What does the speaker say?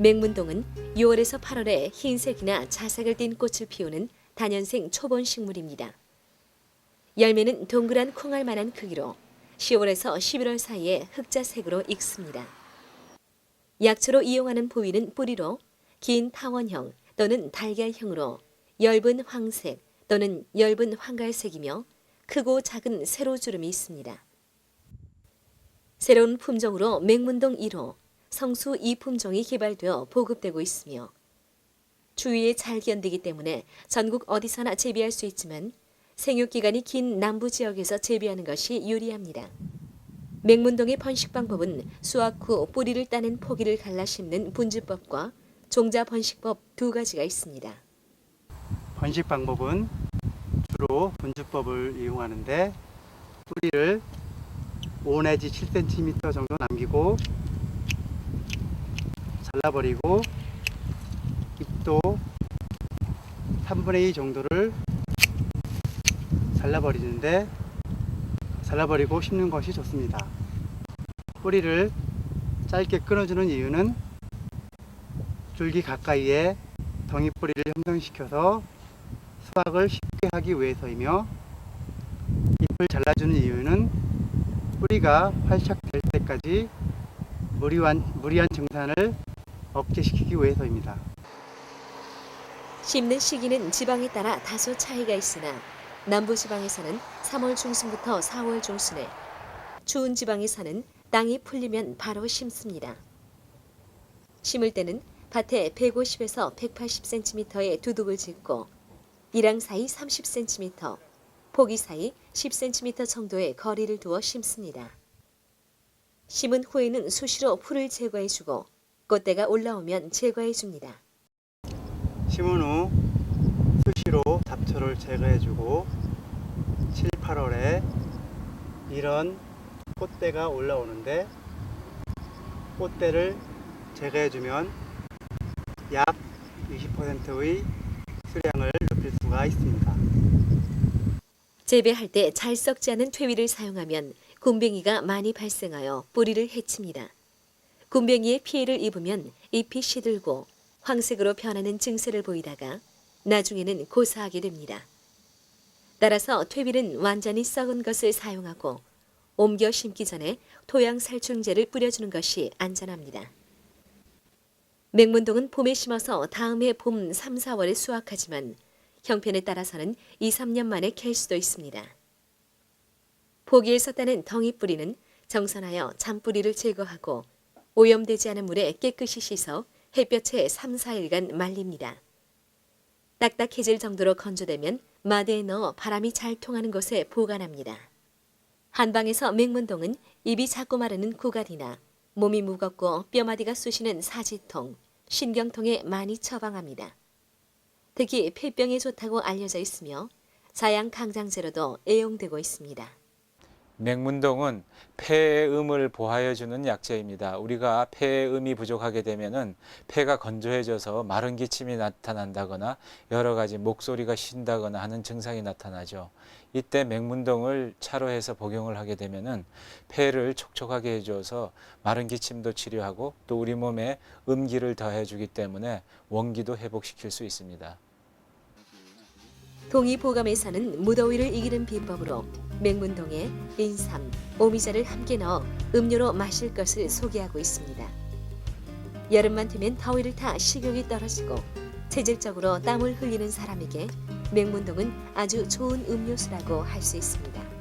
맹문동은 6월에서 8월에 흰색이나 자색을 띤 꽃을 피우는 단연생 초본 식물입니다. 열매는 동그란 콩알 만한 크기로 10월에서 11월 사이에 흑자색으로 익습니다. 약초로 이용하는 부위는 뿌리로 긴 타원형 또는 달걀형으로 엷은 황색 또는 엷은 황갈색이며 크고 작은 세로 주름이 있습니다. 새로운 품종으로 맹문동 1호, 성수 2품종이 개발되어 보급되고 있으며 추위에 잘 견디기 때문에 전국 어디서나 재배할 수 있지만 생육 기간이 긴 남부 지역에서 재배하는 것이 유리합니다. 맹문동의 번식 방법은 수확 후 뿌리를 따는 포기를 갈라 심는 분주법과 종자 번식법 두 가지가 있습니다. 번식 방법은 주로 분주법을 이용하는데 뿌리를 5 내지 7cm 정도 남기고 잘라버리고 잎도 3분의 2 정도를 잘라버리는데 잘라버리고 심는 것이 좋습니다. 뿌리를 짧게 끊어주는 이유는 줄기 가까이에 덩이 뿌리를 형성시켜서 수확을 쉽게 하기 위해서이며 잎을 잘라주는 이유는 뿌리가 활착 될 때까지 무리한, 무리한 증산을 억제시키기 위해서입니다. 심는 시기는 지방에 따라 다소 차이가 있으나 남부 지방에서는 3월 중순부터 4월 중순에 추운 지방에서는 땅이 풀리면 바로 심습니다. 심을 때는 밭에 150에서 180cm의 두둑을 짓고 이랑 사이 30cm, 포기 사이 10cm 정도의 거리를 두어 심습니다. 심은 후에는 수시로 풀을 제거해주고 꽃대가 올라오면 제거해 줍니다. 심은 후 수시로 잡초를 제거해 주고 7, 8월에 이런 꽃대가 올라오는데 꽃대를 제거해 주면 약 20%의 수량을 높일 수가 있습니다. 재배할 때 잘 썩지 않은 퇴비를 사용하면 굼벵이가 많이 발생하여 뿌리를 해칩니다. 굼벵이에 피해를 입으면 잎이 시들고 황색으로 변하는 증세를 보이다가 나중에는 고사하게 됩니다. 따라서 퇴비는 완전히 썩은 것을 사용하고 옮겨 심기 전에 토양 살충제를 뿌려주는 것이 안전합니다. 맹문동은 봄에 심어서 다음해 봄 3, 4월에 수확하지만 형편에 따라서는 2, 3년 만에 캘 수도 있습니다. 포기에서 따는 덩이 뿌리는 정선하여 잔뿌리를 제거하고 오염되지 않은 물에 깨끗이 씻어 햇볕에 3, 4일간 말립니다. 딱딱해질 정도로 건조되면 마대에 넣어 바람이 잘 통하는 곳에 보관합니다. 한방에서 맹문동은 입이 자꾸 마르는 구갈이나 몸이 무겁고 뼈마디가 쑤시는 사지통, 신경통에 많이 처방합니다. 특히 폐병에 좋다고 알려져 있으며 자양 강장제로도 애용되고 있습니다. 맹문동은 폐의 음을 보하여 주는 약재입니다. 우리가 폐의 음이 부족하게 되면은 폐가 건조해져서 마른 기침이 나타난다거나 여러 가지 목소리가 쉰다거나 하는 증상이 나타나죠. 이때 맹문동을 차로 해서 복용을 하게 되면은 폐를 촉촉하게 해줘서 마른 기침도 치료하고 또 우리 몸에 음기를 더해 주기 때문에 원기도 회복시킬 수 있습니다. 동의보감에서는 무더위를 이기는 비법으로 맹문동에 인삼, 오미자를 함께 넣어 음료로 마실 것을 소개하고 있습니다. 여름만 되면 더위를 타 식욕이 떨어지고 체질적으로 땀을 흘리는 사람에게 맹문동은 아주 좋은 음료수라고 할 수 있습니다.